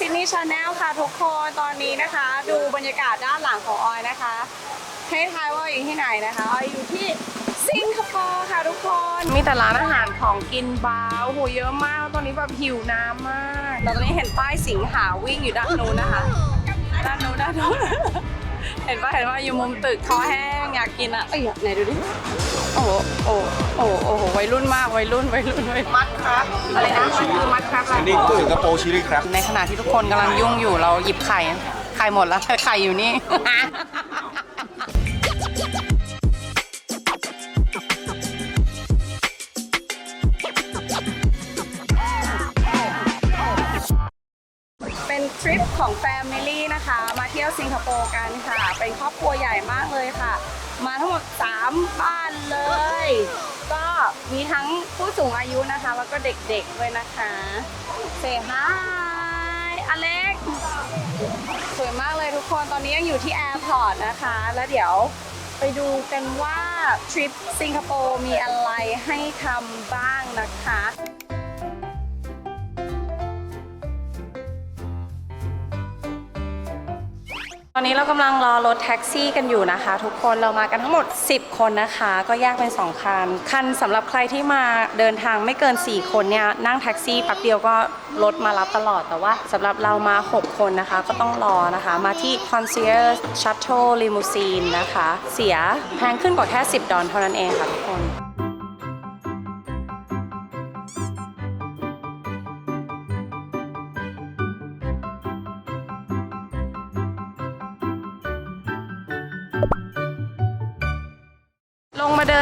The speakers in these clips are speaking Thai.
ซินนี่ชาแนลค่ะทุกคนตอนนี้นะคะ ดูบรรยากาศด้านหลังของออยนะคะ ให้ทายว่าอยู่ที่ไหนนะคะออยอยู่ที่สิงคโปร์ค่ะทุกคน มีแต่ร้านอาหารของกินบ้าร์โหเยอะมาก ตอนนี้แบบหิวน้ำมากแต่ตอนนี้เห็นป้ายสิงหาวิ่งอยู่ด้านนู้นนะคะ ด้านนู้นด้านนู้นเห็นป่ะเห็นว่าอยู่มุมตึกคอแห้งอยากกินอะเอ้ยไหนดูดิ โอ้โหโอ้โหโอ้โหโอ้โหวัยรุ่นมากวัยรุ่นวัยรุ่นวัยรุ่นมัดครับอะไรนะมันคือมัดครับอะไรอันนี้สิงคโปร์ชิลลี่ครับ ในขณะที่ทุกคนกำลังยุ่งอยู่เราหยิบไข่ไข่หมดแล้วไข่อยู่นี่ เป็นทริปของแฟมิลี่นะคะ มาเที่ยวสิงคโปร์กันค่ะ เป็นครอบครัวใหญ่มากเลยค่ะ มาทั้งหมด 3 บ้านเลย ก็มีทั้งผู้สูงอายุนะคะ แล้วก็เด็กๆด้วยนะคะเซฮายอเล็กสวยมากเลยทุกคนตอนนี้ยังอยู่ที่แอร์พอร์ตนะคะ แล้วเดี๋ยวไปดูกันว่าทริปสิงคโปร์มีอะไรให้ทำบ้างนะคะ ตอนนี้เรากำลังรอรถแท็กซี่กันอยู่นะคะ ทุกคนเรามากันทั้งหมด 10 คนนะคะ ก็แยกเป็น 2 คัน คันสำหรับใครที่มาเดินทางไม่เกิน 4 คนเนี่ยนั่งแท็กซี่แป๊บเดียวก็รถมารับตลอดแต่ว่าสำหรับเรามา 6 คนนะคะ ก็ต้องรอนะคะ มาที่ Concierge Shuttle Limousine นะคะ เสียแพงขึ้นกว่าแค่ 10 ดอลเท่านั้นเองค่ะทุกคน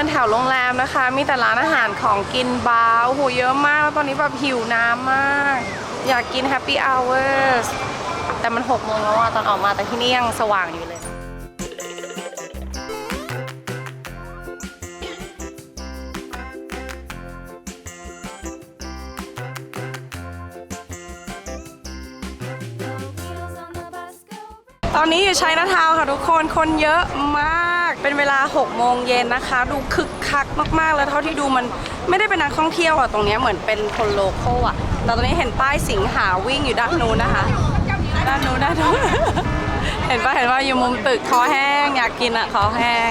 นแถวโรงแรมนะคะ มีแต่ร้านอาหารของกินบาร์โหเยอะมากแล้วตอนนี้แบบหิวน้ำมาก อยากกินแฮปปี้อเวอร์แต่มัน6โมงแล้วอะตอนออกมาแต่ที่นี่ยังสว่างอยู่เลยตอนนี้อยู่ชัยนาทาวค่ะทุกคน คนเยอะมาก เป็นเวลา 6 โมงเย็นนะคะ ดูคึกคักมากๆ แล้วเท่าที่ดูมันไม่ได้เป็นนักท่องเที่ยวอะ ตรงเนี้ยเหมือนเป็นคนโลโก้อะแต่ตอนนี้เห็นป้ายสิงหาวิ่งอยู่ด้านนู้นนะคะ ด้านนู้นด้านนู้นเห็นปะเห็นว่าอยู่มุมตึกคอแห้ง อยากกินอะคอแห้ง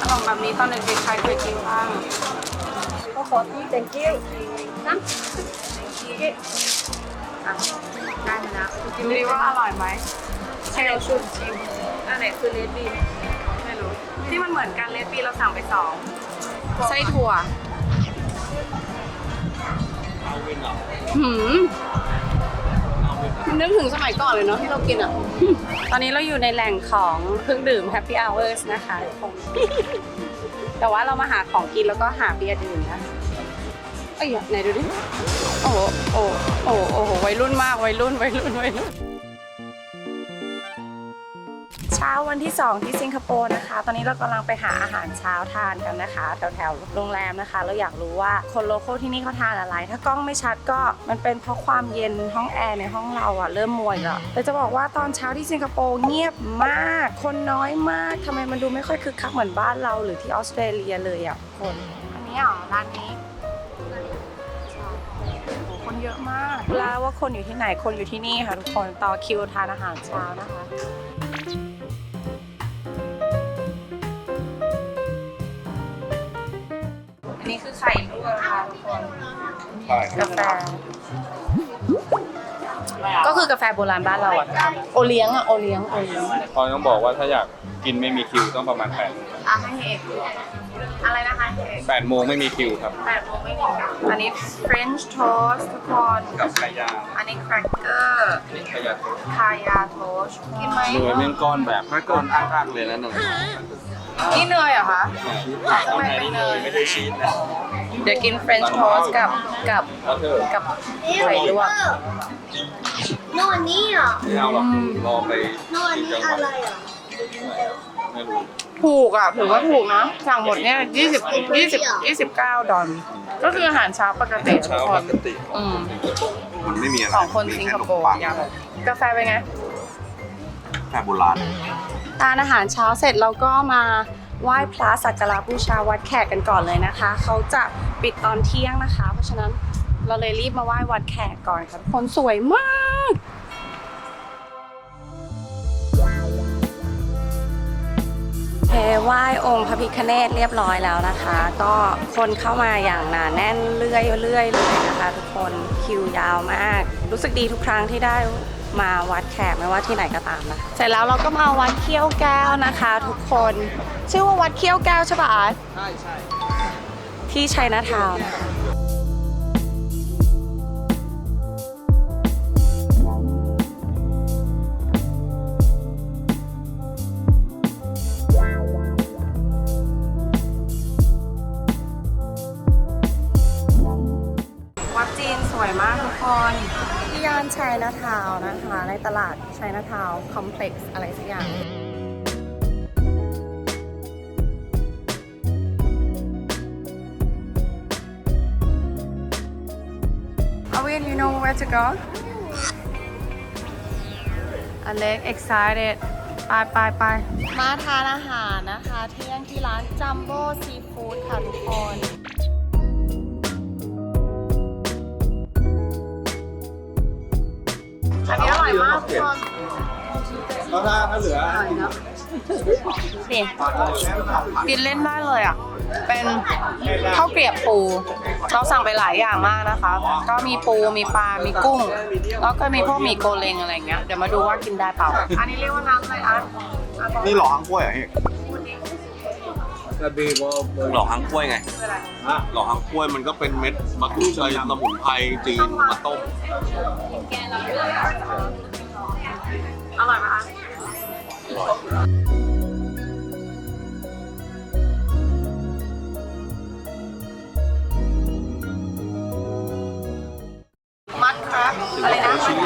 ขนมแบบนี้ตอนเด็กๆใครเคยกินบ้างก็ขอที่ thank you นะ thank you อะได้แล้วชิมดีว่าอร่อยไหมใช่เราชุดชิมอันไหนคือเลดบีไม่รู้ที่มันเหมือนกันเลดบีเราสั่งไปสองไส้ถั่วหืมนึกถึงสมัยก่อนเลยเนาะที่เรากินอะ ตอนนี้เราอยู่ในแหล่งของเครื่องดื่ม Happy Hours นะคะทุกคนแต่ว่าเรามาหาของกินแล้วก็หาเบียร์ดื่มนะ เอ้ยไหนดูดิ โอ้โหโอ้โหโอ้โหโอ้วัยรุ่นมากวัยรุ่นวัยรุ่นวัยรุ่นเช้าวันที่ 2 ที่สิงคโปร์นะคะ ตอนนี้เรากำลังไปหาอาหารเช้าทานกันนะคะ แถวแถวโรงแรมนะคะ เราอยากรู้ว่าคนโลโก้ที่นี่เขาทานอะไร ถ้ากล้องไม่ชัดก็มันเป็นเพราะความเย็นห้องแอร์ในห้องเราอะเริ่มมวยแล้วแต่จะบอกว่าตอนเช้าที่สิงคโปร์เงียบมาก คนน้อยมากทำไมมันดูไม่ค่อยคึกคักเหมือนบ้านเราหรือที่ออสเตรเลียเลยอะคน อันนี้เหรอร้านนี้ เยอะมากแล้วว่าคนอยู่ที่ไหนคนอยู่ที่นี่ค่ะทุกคนต่อคิวทานอาหารเช้านะคะอันนี้คือไข่ลวกค่ะทุกคนใช่ครักาบแฟก็คือกาแฟโบราณบ้านเราอะโอเลี้ยงอะโอเลี้ยงโอเลี้ยงตอนต้องบอกว่าถ้าอยากกินไม่มีคิวต้องประมาณ8อะให้เอก 8โมงไม่มีคิวครับ แปดโมงไม่มีอันนี้ French toast ทุกคน กับไข่ยาอันนี้ cracker อันนี้ไข่ยาโทษคายาโทสต์กินไหมเนยแม่งก้อนแบบถ้าก้อนอ้างๆเลยนะหนึ่งนี่เนยเหรอคะข้างในนี่เนย ไม่ใช่ชีสนะเดี๋ยวกิน French toast กับกับแล้วเธอกับไข่ลวกโน่นนี่เหรอไม่เอาหรอกรอไปโน่นนี่อะไรอะไม่รู้ ถูกอะถือว่าถูกนะ สั่งหมดเนี่ย20 20 29ดอลก็คืออาหารเช้าปกติทุเช้ากคปนกติอืมมันไม่มีอะไรสองคนสิงคโปร์อย่างกาแฟเป็นไงแค่โบราณทานอาหารเช้าเสร็จเราก็มาไหว้พระสักการะบูชาวัดแขกกันก่อนเลยนะคะ เขาจะปิดตอนเที่ยงนะคะ เพราะฉะนั้นเราเลยรีบมาไหว้วัดแขกก่อนค่ะทุกคนสวยมาก ไหว้องค์พระพิฆเนศเรียบร้อยแล้วนะคะ ก็คนเข้ามาอย่างหนาแน่นเรื่อยเรื่อยเลยนะคะทุกคนคิวยาวมาก รู้สึกดีทุกครั้งที่ได้มาวัดแขกไม่ว่าที่ไหนก็ตามนะเสร็จแล้วเราก็มาวัดเขี้ยวแก้วนะคะ ทุกคน ชื่อว่าวัดเขี้ยวแก้วใช่ปะอาร์ตใช่ใช่ที่ชัยนาทาวน์านชัยนาทาวน์นะคะ ในตลาดชัยนาทาวน์คอมเพล็กซ์อะไรสักอย่าง Alvin, you know where to go? Alex excited ไปไปไปมาทานอาหารนะคะ เที่ยงที่ร้านจัมโบ้ซีฟู้ดค่ะทุกคน ร่อยมากทุกคนแล้วถ้าถ้าเหลือนี่กินเล่นได้เลยอะ เป็นข้าวเกรียบปู เราสั่งไปหลายอย่างมากนะคะ ก็มีปูมีปลา มีกุ้ง แล้วก็มีพวกหมี่โกเลงอะไรเงี้ย เดี๋ยวมาดูว่ากินได้เปล่า อันนี้เรียกว่าน้ำอะไรอะนี่หล่อหางกล้วยเหรอเฮ้ ยหล่อหางกล้วยไงหล่อหางกล้วยมันก็เป็นเม็ดมะกรูดเอยสมุนไพรจีนมาต้มอร่อยไหมคะมัดครับอะไรนะมันคื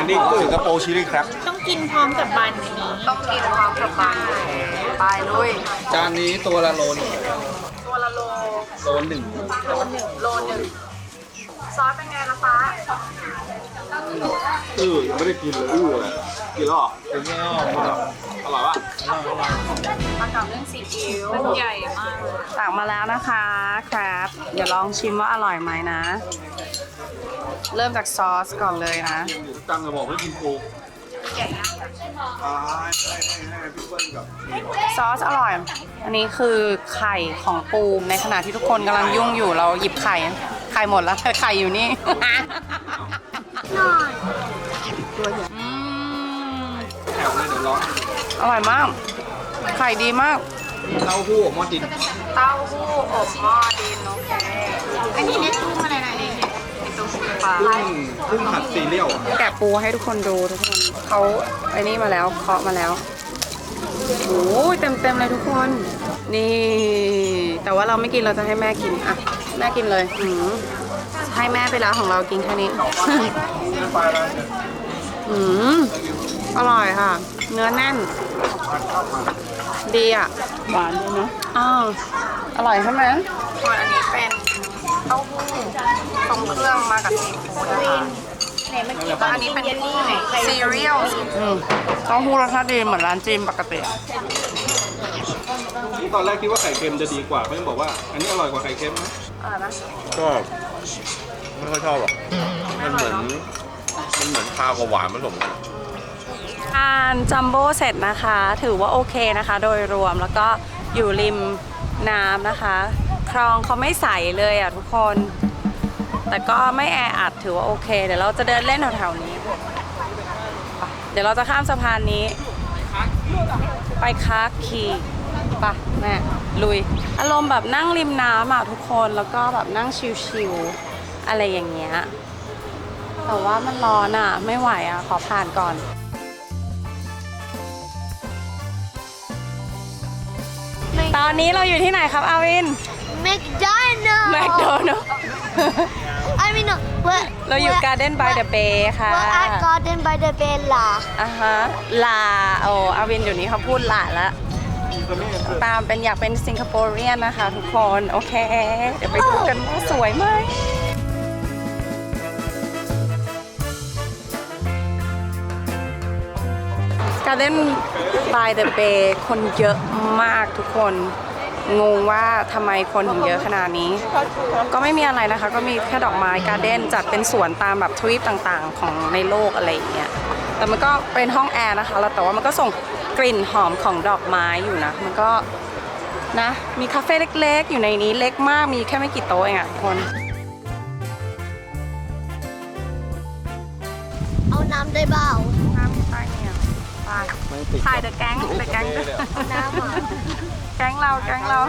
อมัดครับอะไรอันนี้สิงคโปร์ชิลลี่ครับ ต้องกินพร้อมกับบันอันนี้ต้องกินความกระปายไปลุยจานนี้ตัวละโลนึงตัวละโลโลหนึ่งโลหนึ่งโลหนึ่งซอสเป็นไงล่ะฟ้าอือยังไม่ได้กินเลยอื้อเลยกินแล้วเหรอกินแล้วอ ร่อยปะมากับเรื่องซีอิ๊วมันใหญ่มากสั่งมาแล้วนะคะครับเดี๋ยวลองชิมว่าอร่อยไหมนะ เริ่มจากซอสก่อนเลยนะจังจะบอกให้กินปูอ่าให้ให้ให้ให้พี่เปิ้ลกับซอสอร่อย อันนี้คือไข่ของปูในขณะที่ทุกคนกำลังยุ่งอยู่เราหยิบไข่ ไข่หมดแล้วไข่อยู่นี่ หน่อยอืม ร้อนอร่อยมาก ไข่ดีมาก เต้าหู้หม้อดิน เต้าหู้อบหม้อดินโอเคอันนี้เน็ตกุ้งอะไรนะเนี่ยเป็นตัวสีฟ้ากุ้งกุ้งผัดซีเรียลแกะปูให้ทุกคนดูทุกคนเขาไอ้นี่มาแล้วเคาะมาแล้วโอ้ยเต็มเต็มๆเลยทุกคน นี่ แต่ว่าเราไม่กินเราจะให้แม่กินอะแม่กินเลยอืมให้แม่ไปแล้วของเรากินแค่นี้อืมอร่อยค่ะ เนื้อแน่น ดีอะหวานด้วยนะอ้าวอร่อยใช่ไหมส่วนอันนี้เป็นเต้าหู้ทรงเครื่องมากับซีฟู้ดนะคะไหนมันกินแล้วอันนี้เป็นซีเรียลเต้าหู้รสชาติดีเหมือนร้านจีนปกติตอนแรกคิดว่าไข่เค็มจะดีกว่าเพื่อนบอกว่า อันนี้อร่อยกว่าไข่เค็มนะอร่อยไหมก็ไม่ค่อยชอบหรอกมันเหมือนมันเหมือนคาวกับหวานผสมกัน ทานจัมโบ้เสร็จนะคะ ถือว่าโอเคนะคะ โดยรวมแล้วก็อยู่ริมน้ำนะคะ คลองเขาไม่ใสเลยอะทุกคน แต่ก็ไม่แออัดถือว่าโอเค เดี๋ยวเราจะเดินเล่นแถวๆนี้ เดี๋ยวเราจะข้ามสะพานนี้ ไปค้าคีปะแม่ลุย อารมณ์แบบนั่งริมน้ำอะทุกคนแล้วก็แบบนั่งชิลๆอะไรอย่างเงี้ยแต่ว่ามันร้อนอะ ไม่ไหวอะ ขอผ่านก่อน อนนี้เราอยู่ที่ไหนครับอาวินแมคโดนัลด์แมคโดนัล I mean no where เราอยู่ Garden by the Bay ค่ะ We're at Garden by the Bay ล่ะอะฮะลาโอ้อาวินอยู่นี้เขาพูดลาแล้วตามเป็นอยากเป็นสิงคโปรเรียนนะคะทุกคน โอเค เดี๋ยวไปดูกันว่าสวยไหม ก Garden by the Bay คนเยอะมากทุกคน งงว่าทำไมคนถึงเยอะขนาดนี้ ก็ไม่มีอะไรนะคะ ก็มีแค่ดอกไม้การ์เด้นจัดเป็นสวนตามแบบทวีปต่างๆ ของในโลกอะไรอย่างเงี้ยแต่มันก็เป็นห้องแอร์นะคะแล้วแต่ว่ามันก็ส่งกลิ่นหอมของดอกไม้อยู่นะ มันก็นะ มีคาเฟ่เล็กๆ อยู่ในนี้เล็กมาก มีแค่ไม่กี่โต๊ะเองอะทุกคน เอาน้ำได้เปล่าน้ำใต้เนี่ย ไปถ่ายเดอะแก๊งเดอะแก๊งน้ำอะแก๊งเราแก๊งเรา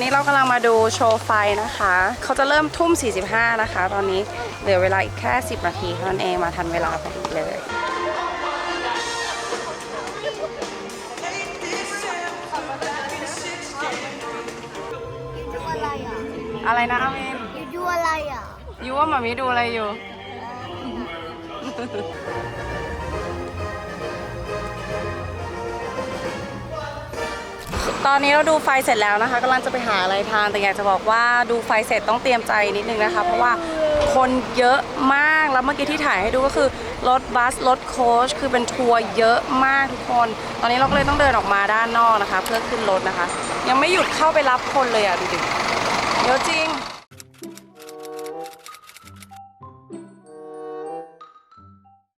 นี่เรากำลังมาดูโชว์ไฟนะคะ เขาจะเริ่มทุ่ม 45 นะคะ ตอนนี้เหลือเวลาอีกแค่ 10 นาทีเท่านั้นเองมาทันเวลาพอดีเลยดูอะไรอะอะไรนะอาเมนดูอะไรอะยูว่ามามีดูอะไรอยู่ ตอนนี้เราดูไฟเสร็จแล้วนะคะกำลังจะไปหาอะไรทานแต่อยากจะบอกว่าดูไฟเสร็จต้องเตรียมใจนิดนึงนะคะ เพราะว่าคนเยอะมากแล้วเมื่อกี้ที่ถ่ายให้ดูก็คือรถบัสรถโค้ชคือเป็นทัวร์เยอะมากทุกคน ตอนนี้เราก็เลยต้องเดินออกมาด้านนอกนะคะ เพื่อขึ้นรถนะคะ ยังไม่หยุดเข้าไปรับคนเลยอะดูดิเยอะจริง